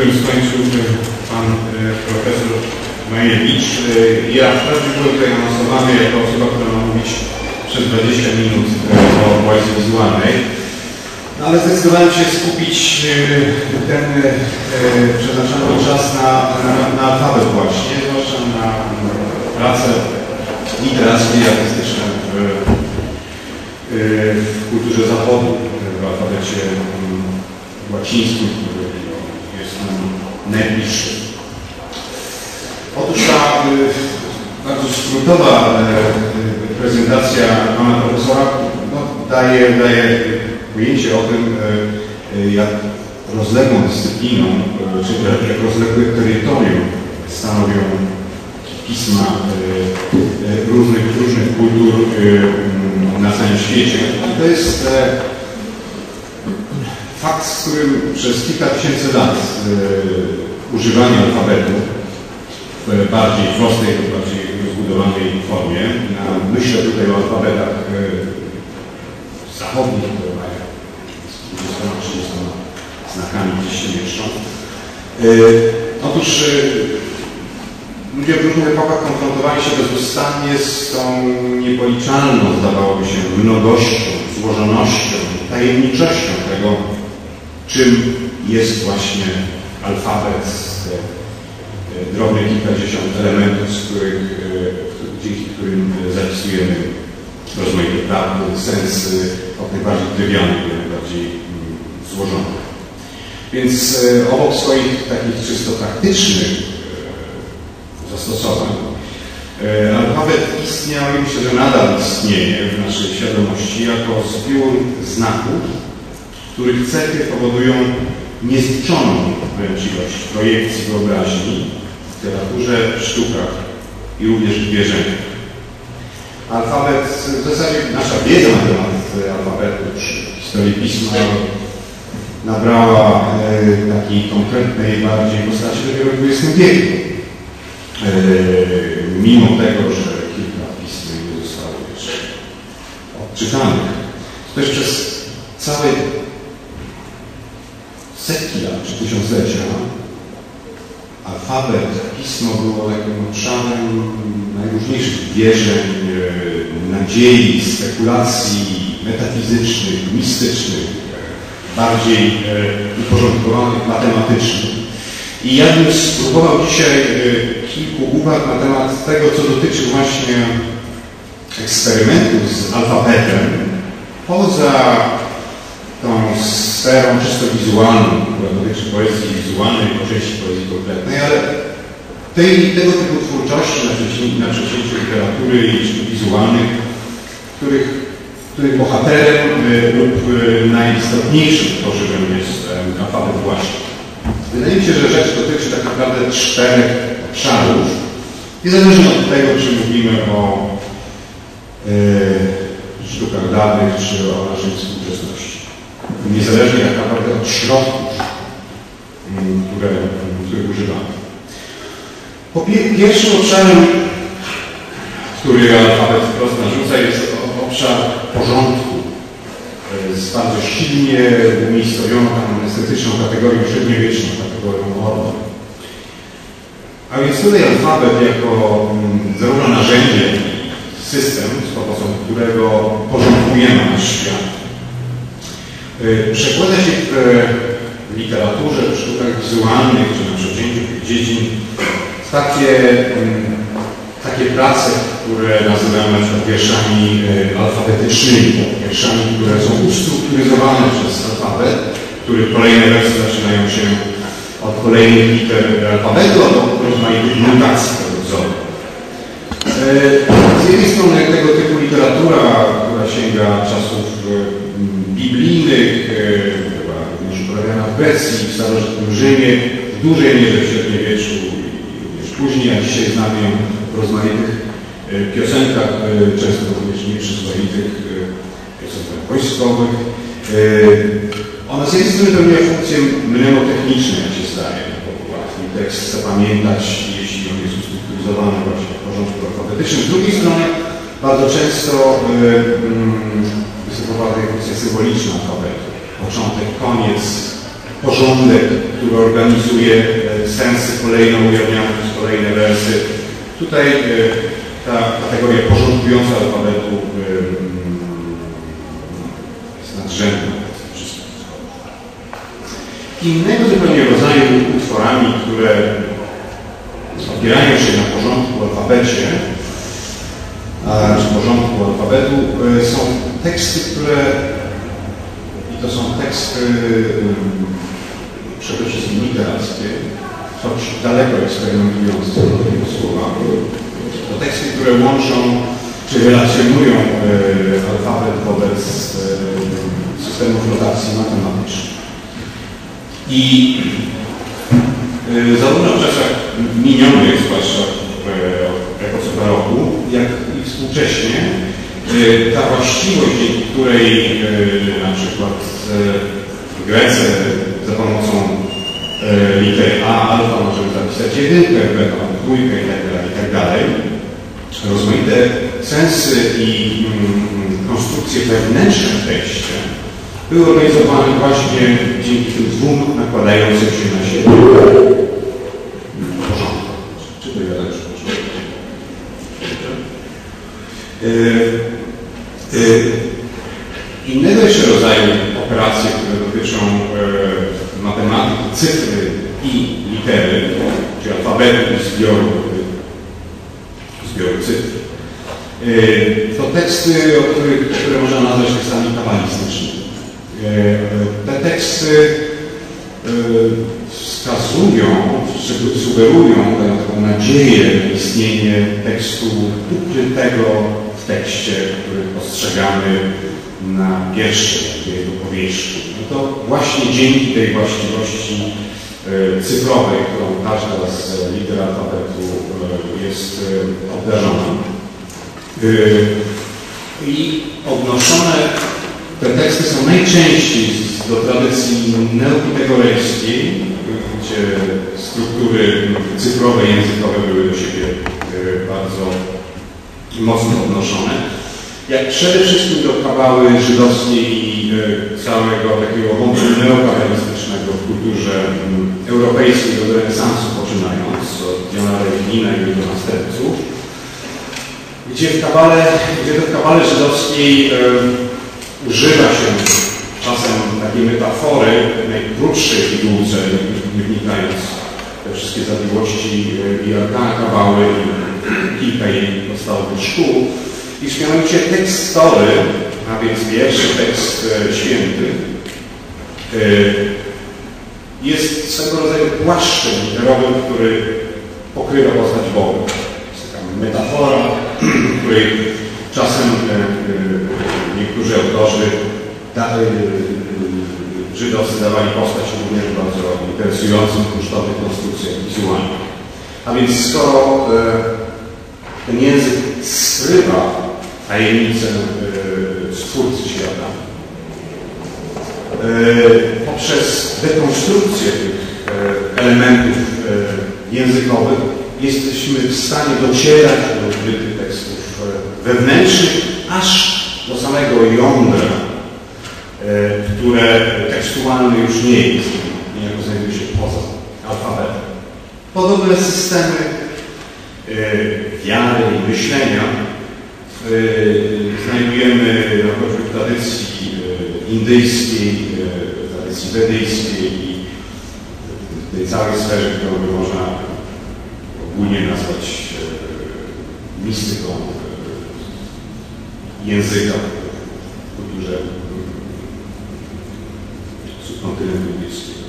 którym skończył pan profesor Majewicz. Ja wprawdzie byłem tutaj anonsowany jako osoba, która ma mówić przez 20 minut o poezji wizualnej, no, ale zdecydowałem się skupić ten przeznaczony czas na, na, na alfabet właśnie, zwłaszcza na prace literackie i artystyczne w, w kulturze zachodu, w alfabecie łacińskim, który najbliższy. Otóż ta bardzo skrótowa prezentacja pana profesora no, daje, daje pojęcie o tym, jak rozległą dyscypliną, czy jak rozległe terytorium stanowią pisma różnych, różnych kultur na całym świecie. I to jest fakt, z którym przez kilka tysięcy lat używania alfabetu w bardziej prostej bardziej rozbudowanej formie. Myślę tutaj o alfabetach zachodnich, które mają 20-30 znakami gdzieś się mieszczą. Otóż ludzie w różnych epokach konfrontowali się bezustannie z tą niepoliczalną, zdawałoby się, mnogością, złożonością, tajemniczością tego, czym jest właśnie alfabet, te drobne kilkadziesiąt elementów, z których, dzięki którym zapisujemy rozmaite prawdy, sensy od najbardziej trywialnych najbardziej złożonych. Więc obok swoich takich czysto praktycznych zastosowań, alfabet istniał i myślę, że nadal istnieje w naszej świadomości jako zbiór znaków, których cechy powodują niezliczoną wręcz ilość projekcji wyobraźni w literaturze, sztukach i również w wierzeniach. Alfabet, w zasadzie nasza wiedza na temat alfabetu czy historii pisma nabrała e, takiej konkretnej bardziej postaci dopiero w XX wieku. E, mimo tego, że kilka pism nie zostało jeszcze odczytanych. Też przez całe setki lat czy tysiąclecia alfabet, pismo było takim obszarem najróżniejszych wierzeń, nadziei, spekulacji metafizycznych, mistycznych, bardziej uporządkowanych matematycznie. I ja bym spróbował dzisiaj kilku uwag na temat tego, co dotyczy właśnie eksperymentów z alfabetem poza tą sferą czysto wizualną, która dotyczy poezji wizualnej, po części poezji konkretnej, ale tej, tego typu twórczości na przecięciu literatury i sztuk wizualnych, których, których bohaterem y, lub y, najistotniejszym tworzywem jest y, alfabet właśnie. Wydaje mi się, że rzecz dotyczy tak naprawdę czterech obszarów, niezależnie od tego, czy mówimy o y, sztukach dawnych, czy o naszej współczesności niezależnie tak naprawdę od środków, mm, które, których używamy. Po pierwszym obszarem, który alfabet wprost narzuca, jest obszar porządku e, z bardzo silnie umiejscowioną tam estetyczną kategorią średniowieczną, kategorią ordo. A więc tutaj alfabet jako mm, zarówno narzędzie, system, z pomocą którego porządkujemy nasz świat, przekłada się w e, literaturze, w sztukach wizualnych, czy na przecięciu tych dziedzin w takie, mm, takie prace, które nazywamy wierszami e, alfabetycznymi, wierszami, które są ustrukturyzowane przez alfabet, których kolejne wersje zaczynają się od kolejnych liter alfabetu, do rozmaitych mutacji tego wzoru. Z jednej strony tego typu literatura, która sięga czasów biblijnych, była również uprawiana w Grecji, w starożytnym Rzymie, w dużej mierze w średniowieczu i również później, a dzisiaj znamy ją w rozmaitych piosenkach, często również nieprzyzwoitych piosenkach wojskowych. Ona z jednej strony pełniła funkcję mnemotechniczną, jak się zdaje, bo łatwiej tekst zapamiętać, jeśli on jest ustrukturyzowany właśnie w porządku alfabetycznym. Z drugiej strony bardzo często tutaj funkcja symboliczna alfabetu. Początek, koniec, porządek, który organizuje sensy kolejno ujawniane przez kolejne wersy. Tutaj ta kategoria porządkująca alfabetu jest nadrzędna. Innego zupełnie rodzaju utworami, które opierają się na porządku alfabecie, czy porządku alfabetu, są teksty, które i to są teksty przede wszystkim literackie, choć daleko eksperymentujące do tego słowa. To teksty, które łączą czy relacjonują alfabet wobec systemów notacji matematycznych. I zarówno w czasach minionych, zwłaszcza w epoce baroku, jak i współcześnie, ta właściwość, dzięki której na przykład w Grece za pomocą litery A, alfa możemy zapisać jedynkę, beta, dwójkę itd., itd. Rozmaite sensy i mm, konstrukcje wewnętrzne w tekście były organizowane właśnie dzięki tym dwóm nakładającym się na siebie porządkom. Czy to Innego jeszcze rodzaju operacje, które dotyczą e, matematyki, cyfry i litery, czy alfabetu i zbioru, zbioru cyfr, to teksty, których, które można nazwać tekstami kabalistycznymi. Te teksty wskazują, sugerują taką nadzieję na istnienie tekstu ukrytego tekście, który postrzegamy na pierwszej jego powierzchni. No to właśnie dzięki tej właściwości cyfrowej, którą każda z liter alfabetu jest obdarzona. I odnoszone te teksty są najczęściej do tradycji neopitagorejskiej, gdzie struktury cyfrowe językowe były do siebie bardzo mocno odnoszone. Jak przede wszystkim do kabały żydowskiej i całego takiego wątku neokabalistycznego w kulturze europejskiej od renesansu poczynając, od Diana Rewina i jego następców, gdzie w kabale, gdzie w kabale żydowskiej używa się czasem takiej metafory najkrótszej pigułce, wnikając te wszystkie zawiłości i kabały i kilka jej podstawowych szkół, iż mianowicie tekst story, a więc pierwszy tekst święty, jest swego rodzaju płaszczem literowym, który pokrywa postać Boga. Jest taka metafora, której czasem niektórzy autorzy żydowscy dawali postać również bardzo interesującym w kosztowych konstrukcjach wizualnych. A więc skoro ten język skrywa tajemnicę stwórcy świata, poprzez dekonstrukcję tych elementów językowych jesteśmy w stanie docierać do ukrytych tekstów wewnętrznych, aż do samego jądra, które tekstualne już nie jest, niejako znajduje się poza alfabetem. Podobne systemy wiary i myślenia znajdujemy na przykład w tradycji indyjskiej, w tradycji wedyjskiej i w tej całej sferze, którą by można ogólnie nazwać mistyką języka w kulturze subkontynentu indyjskiego.